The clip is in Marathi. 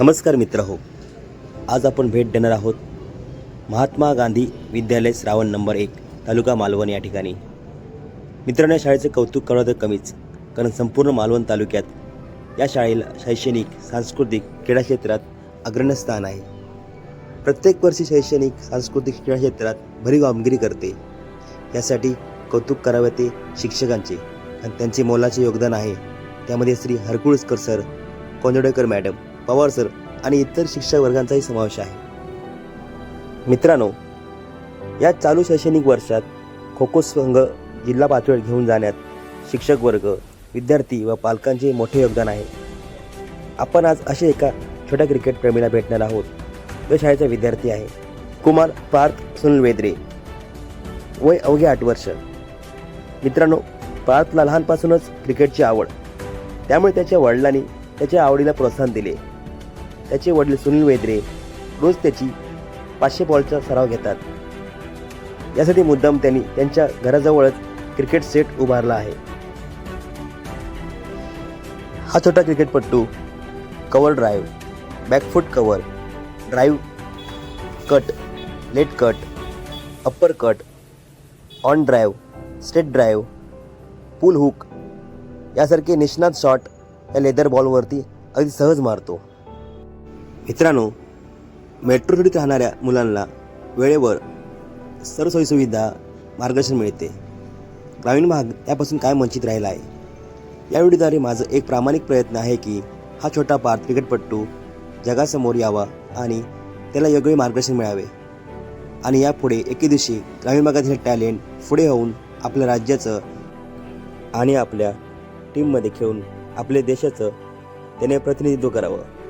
नमस्कार मित्र हो आज आपण भेट देणार आहोत महात्मा गांधी विद्यालय श्रावण नंबर एक तालुका मालवण या ठिकाणी. मित्रांनो या शाळेचे कौतुक करणं तर कमीच कारण संपूर्ण मालवण तालुक्यात या शाळेला शैक्षणिक सांस्कृतिक क्रीडा क्षेत्रात अग्रण्य स्थान आहे. प्रत्येक वर्षी शैक्षणिक सांस्कृतिक क्रीडा क्षेत्रात भरीव कामगिरी करते. यासाठी कौतुक करावे ते शिक्षकांचे आणि त्यांचे मोलाचे योगदान आहे. त्यामध्ये Shri Harkulaskar sir Konjadekar madam Pawar sir आणि इतर शिक्षक वर्गांचाही समावेश आहे. मित्रांनो या चालू शैक्षणिक वर्षात खो खो संघ जिल्हा पातळीवर घेऊन जाण्यात शिक्षक वर्ग विद्यार्थी व पालकांचे मोठे योगदान आहे. आपण आज असे एका छोट्या क्रिकेट प्रेमीला भेटणार आहोत. तो शाळेचा विद्यार्थी आहे. कुमार पार्थ सुनील वेद्रे. वय अवघे आठ वर्ष. मित्रांनो पार्थला लहानपासूनच क्रिकेटची आवड. त्यामुळे त्याच्या वडिलांनी त्याच्या आवडीला प्रोत्साहन दिले. त्याचे वडील सुनील वेद्रे रोज त्याची पाचशे बॉलचा सराव घेतात. यासाठी मुद्दाम त्यांनी त्यांच्या घराजवळच क्रिकेट सेट उभारला आहे. हा छोटा क्रिकेटपट्टू cover drive backfoot cover drive cut late cut upper cut on drive straight drive pull hook यासारखे निष्णात शॉट या लेदर बॉलवरती अगदी सहज मारतो. मित्रांनो मेट्रो सिटीत राहणाऱ्या मुलांना वेळेवर सर्व सोयीसुविधा मार्गदर्शन मिळते. ग्रामीण भाग यापासून काय वंचित राहिला आहे? या व्हिडिओद्वारे माझं एक प्रामाणिक प्रयत्न आहे की हा छोटा पार्थ क्रिकेटपट्टू जगासमोर यावा आणि त्याला योग्य मार्गदर्शन मिळावे. आणि यापुढे एके दिवशी ग्रामीण भागातील टॅलेंट पुढे होऊन आपल्या राज्याचं आणि आपल्या टीममध्ये खेळून आपल्या देशाचं त्याने प्रतिनिधित्व करावं.